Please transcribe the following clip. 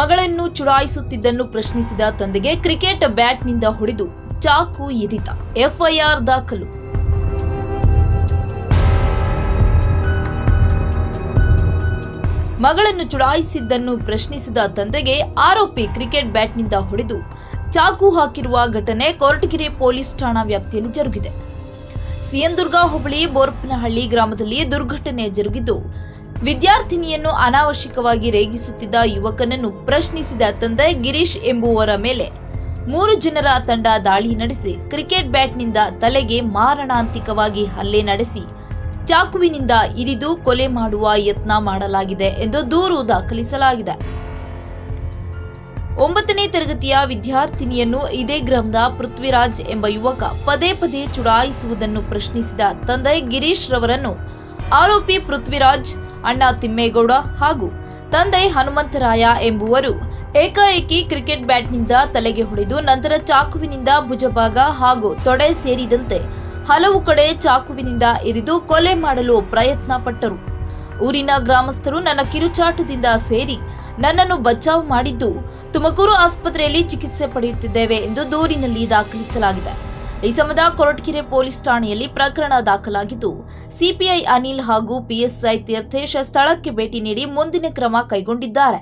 ಮಗಳನ್ನು ಚುಡಾಯಿಸುತ್ತಿದ್ದನ್ನು ಪ್ರಶ್ನಿಸಿದ ತಂದೆಗೆ ಕ್ರಿಕೆಟ್ ಬ್ಯಾಟ್ನಿಂದ ಹೊಡೆದು ಚಾಕು ಇರಿತ ಎಫ್ಐಆರ್ ದಾಖಲು. ಮಗಳನ್ನು ಚುಡಾಯಿಸಿದ್ದನ್ನು ಪ್ರಶ್ನಿಸಿದ ತಂದೆಗೆ ಆರೋಪಿ ಕ್ರಿಕೆಟ್ ಬ್ಯಾಟ್ನಿಂದ ಹೊಡೆದು ಚಾಕು ಹಾಕಿರುವ ಘಟನೆ ಕೊರಟಗೆರೆ ಪೊಲೀಸ್ ಠಾಣಾ ವ್ಯಾಪ್ತಿಯಲ್ಲಿ ಜರುಗಿದೆ. ಸಿಯಂದುರ್ಗಾ ಹೋಬಳಿ ಬೋರ್ಪನಹಳ್ಳಿ ಗ್ರಾಮದಲ್ಲಿ ದುರ್ಘಟನೆ ಜರುಗಿದ್ದು ವಿದ್ಯಾರ್ಥಿನಿಯನ್ನು ಅನಾವಶ್ಯಕವಾಗಿ ರೇಗಿಸುತ್ತಿದ್ದ ಯುವಕನನ್ನು ಪ್ರಶ್ನಿಸಿದ ತಂದೆ ಗಿರೀಶ್ ಎಂಬುವರ ಮೇಲೆ ಮೂರು ಜನರ ತಂಡ ದಾಳಿ ನಡೆಸಿ ಕ್ರಿಕೆಟ್ ಬ್ಯಾಟ್ನಿಂದ ತಲೆಗೆ ಮಾರಣಾಂತಿಕವಾಗಿ ಹಲ್ಲೆ ನಡೆಸಿ ಚಾಕುವಿನಿಂದ ಇರಿದು ಕೊಲೆ ಮಾಡುವ ಯತ್ನ ಮಾಡಲಾಗಿದೆ ಎಂದು ದೂರು ದಾಖಲಿಸಲಾಗಿದೆ. ಒಂಬತ್ತನೇ ತರಗತಿಯ ವಿದ್ಯಾರ್ಥಿನಿಯನ್ನು ಇದೇ ಗ್ರಾಮದ ಪೃಥ್ವಿರಾಜ್ ಎಂಬ ಯುವಕ ಪದೇ ಪದೇ ಚುಡಾಯಿಸುವುದನ್ನು ಪ್ರಶ್ನಿಸಿದ ತಂದೆ ಗಿರೀಶ್ ರವರನ್ನು ಆರೋಪಿ ಪೃಥ್ವಿರಾಜ್ ಅಣ್ಣ ತಿಮ್ಮೇಗೌಡ ಹಾಗೂ ತಂದೆ ಹನುಮಂತರಾಯ ಎಂಬುವರು ಏಕಾಏಕಿ ಕ್ರಿಕೆಟ್ ಬ್ಯಾಟ್ನಿಂದ ತಲೆಗೆ ಹೊಡೆದು ನಂತರ ಚಾಕುವಿನಿಂದ ಭುಜಭಾಗ ಹಾಗೂ ತೊಡೆ ಸೇರಿದಂತೆ ಹಲವು ಕಡೆ ಚಾಕುವಿನಿಂದ ಇರಿದು ಕೊಲೆ ಮಾಡಲು ಪ್ರಯತ್ನ ಪಟ್ಟರು ಊರಿನ ಗ್ರಾಮಸ್ಥರು ನನ್ನ ಕಿರುಚಾಟದಿಂದ ಸೇರಿ ನನ್ನನ್ನು ಬಚಾವ್ ಮಾಡಿದ್ದು ತುಮಕೂರು ಆಸ್ಪತ್ರೆಯಲ್ಲಿ ಚಿಕಿತ್ಸೆ ಪಡೆಯುತ್ತಿದ್ದೇವೆ ಎಂದು ದೂರಿನಲ್ಲಿ ದಾಖಲಿಸಲಾಗಿದೆ. ಈ ಸಂಬಂಧ ಕೊರಟಗೆರೆ ಪೊಲೀಸ್ ಠಾಣೆಯಲ್ಲಿ ಪ್ರಕರಣ ದಾಖಲಾಗಿದ್ದು, ಸಿಪಿಐ ಅನಿಲ್ ಹಾಗೂ ಪಿಎಸ್ಐ ತೀರ್ಥೇಶ್ ಸ್ಥಳಕ್ಕೆ ಭೇಟಿ ನೀಡಿ ಮುಂದಿನ ಕ್ರಮ ಕೈಗೊಂಡಿದ್ದಾರೆ.